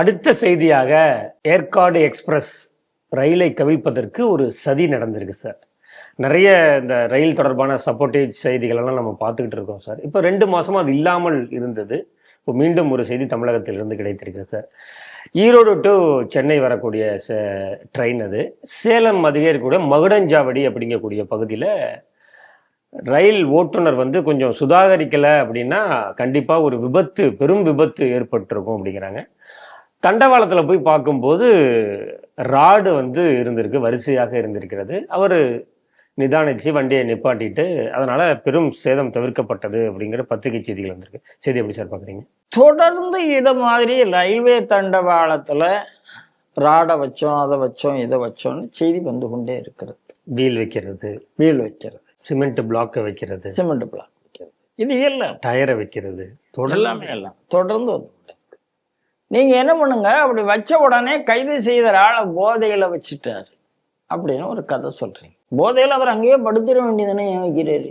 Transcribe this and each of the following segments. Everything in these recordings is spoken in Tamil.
அடுத்த செய்தியாக ஏற்காடு எக்ஸ்பிரஸ் ரயிலை கவிழ்ப்பதற்கு ஒரு சதி நடந்திருக்கு சார். நிறைய இந்த ரயில் தொடர்பான சப்போர்ட்டேஜ் செய்திகளெல்லாம் நம்ம பார்த்துக்கிட்டு இருக்கோம் சார். இப்போ ரெண்டு மாசமா அது இல்லாமல் இருந்தது. இப்போ மீண்டும் ஒரு செய்தி தமிழகத்திலிருந்து கிடைத்திருக்கு சார். ஈரோடு டு சென்னை வரக்கூடிய ட்ரெயின் அது. சேலம் அதுவே இருக்கக்கூடிய மகுடஞ்சாவடி அப்படிங்கக்கூடிய பகுதியில் ரயில் ஓட்டுநர் வந்து கொஞ்சம் சுதாகரிக்கலை அப்படின்னா கண்டிப்பாக ஒரு விபத்து பெரும் விபத்து ஏற்பட்டிருக்கும் அப்படிங்கிறாங்க. தண்டவாளத்தில் போய் பார்க்கும்போது ராடு வந்து இருந்திருக்கு வரிசையாக இருந்திருக்கிறது. அவர் நிதானிச்சு வண்டியை நிப்பாட்டிட்டு அதனால பெரும் சேதம் தவிர்க்கப்பட்டது அப்படிங்கிற பத்திரிகை செய்திகள் வந்திருக்கு. செய்தி எப்படி சார் பார்க்குறீங்க? தொடர்ந்து இதை மாதிரி ரயில்வே தண்டவாளத்துல ராடை வச்சோம் அதை வச்சோம் இதை வச்சோம்னு செய்தி வந்து கொண்டே இருக்கிறது. வீல் வைக்கிறது. வீல் வைக்கிறது. சிமெண்ட் பிளாக்கை வைக்கிறது. சிமெண்ட் பிளாக் வைக்கிறது. இது எல்லாம் டயரை வைக்கிறது. எல்லாமே எல்லாம். தொடர்ந்து வந்து நீங்கள் என்ன பண்ணுங்க? அப்படி வச்ச உடனே கைது செய்த ஆளை போதையில் வச்சுட்டார். அப்படின்னு ஒரு கதை சொல்கிறீங்க போதையில் அவர் அங்கேயே படுத்திட வேண்டியதுன்னு ஏன் வைக்கிறாரு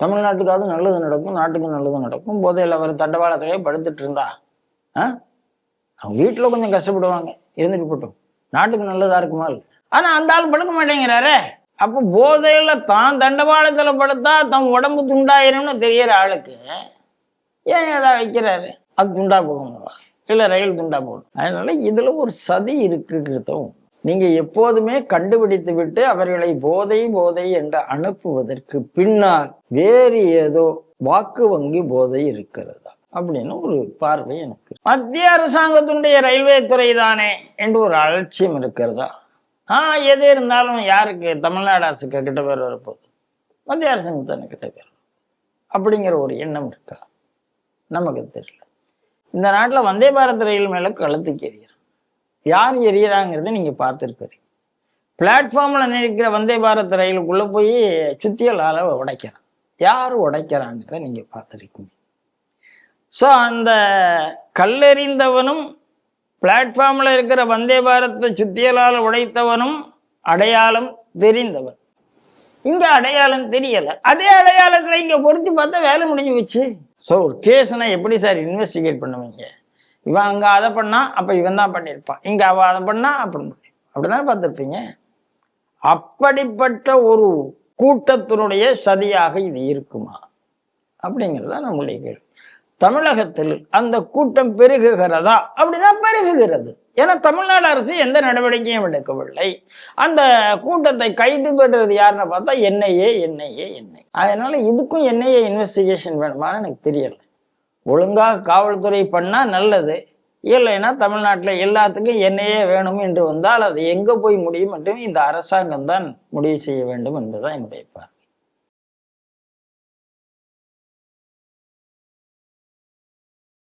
தமிழ்நாட்டுக்காவது நல்லது நடக்கும் நாட்டுக்கு நல்லது நடக்கும். போதையில் அவர் தண்டவாளத்திலேயே படுத்துட்டு இருந்தா ஆ? அவங்க வீட்டில் கொஞ்சம் கஷ்டப்படுவாங்க. இருந்துட்டு போட்டோம். நாட்டுக்கு நல்லதாக இருக்குமா இல்லை? ஆனால் அந்த ஆள் படுக்க மாட்டேங்கிறாரே. அப்போ போதையில் தான் தண்டவாளத்தில் படுத்தா தம் உடம்பு துண்டாயிரும்னு தெரியற ஆளுக்கு ஏன் ஏதா வைக்கிறாரு? அது துண்டா போகணும் இல்லை ரயில் குண்டா போகணும் அதனால இதில் ஒரு சதி இருக்குங்கிறதும் நீங்க எப்போதுமே கண்டுபிடித்து விட்டு அவர்களை போதை போதை என்று அனுப்புவதற்கு பின்னால் வேறு ஏதோ வாக்கு வங்கி போதை இருக்கிறதா? அப்படின்னு ஒரு பார்வை எனக்கு. மத்திய அரசாங்கத்தினுடைய ரயில்வே துறை தானே என்று ஒரு அலட்சியம் இருக்கிறதா? ஆ எது இருந்தாலும் யாருக்கு? தமிழ்நாடு அரசுக்கு கிட்ட பேர் வரப்போகுது. மத்திய அரசுக்கு தானே கிட்ட பேர். அப்படிங்கிற ஒரு எண்ணம் இருக்கா? நமக்கு தெரியல. இந்த நாட்டில் வந்தே பாரத் ரயில் மேலே கழுத்துக்கு எறிகிறான் யார் எறிகிறாங்கிறத நீங்கள் பார்த்துருப்பீங்க. பிளாட்ஃபார்மில் நிற்கிற வந்தே பாரத் ரயிலுக்குள்ளே போய் சுத்தியலால் உடைக்கிறான் யார் உடைக்கிறாங்கிறத நீங்கள் பார்த்துருக்கீங்க. ஸோ அந்த கல்லெறிந்தவனும் பிளாட்ஃபார்மில் இருக்கிற வந்தே பாரத்தை சுத்தியலால் உடைத்தவனும் அடையாளம் தெரிந்தவன். இங்கே அடையாளம் தெரியல. அதே அடையாளத்துல இங்க பொருத்தி பார்த்தா வேலை முடிஞ்சு வச்சு ஸோ ஒரு கேஸ்னால் எப்படி சார் இன்வெஸ்டிகேட் பண்ணுவீங்க? இவன் அங்கே அதை பண்ணால் அப்ப இவன் தான் பண்ணியிருப்பான். இங்கே அவ அதை பண்ணா அப்படி அப்படிதானே பார்த்துருப்பீங்க? அப்படிப்பட்ட ஒரு கூட்டத்தினுடைய சதியாக இது இருக்குமா? அப்படிங்கிறதா நம்முடைய கேள்வி. தமிழகத்தில் அந்த கூட்டம் பெருகுகிறதா? அப்படின்னா பெருகுகிறது. ஏன்னா தமிழ்நாடு அரசு எந்த நடவடிக்கையும் எடுக்கவில்லை. அந்த கூட்டத்தை கைது பெறுறது யாருன்னு பார்த்தா என்ஐஏ என்ஐஏ என்ஐ அதனால இதுக்கும் என்ஐஏ இன்வெஸ்டிகேஷன் வேணுமான்னு எனக்கு தெரியல. ஒழுங்காக காவல்துறை பண்ணா நல்லது. இல்லைன்னா தமிழ்நாட்டில் எல்லாத்துக்கும் என்னையே வேணும் என்று வந்தால் அது எங்கே போய் முடியும் என்று இந்த அரசாங்கம் தான் முடிவு செய்ய வேண்டும் என்பதுதான் என்னுடைய பார்வை.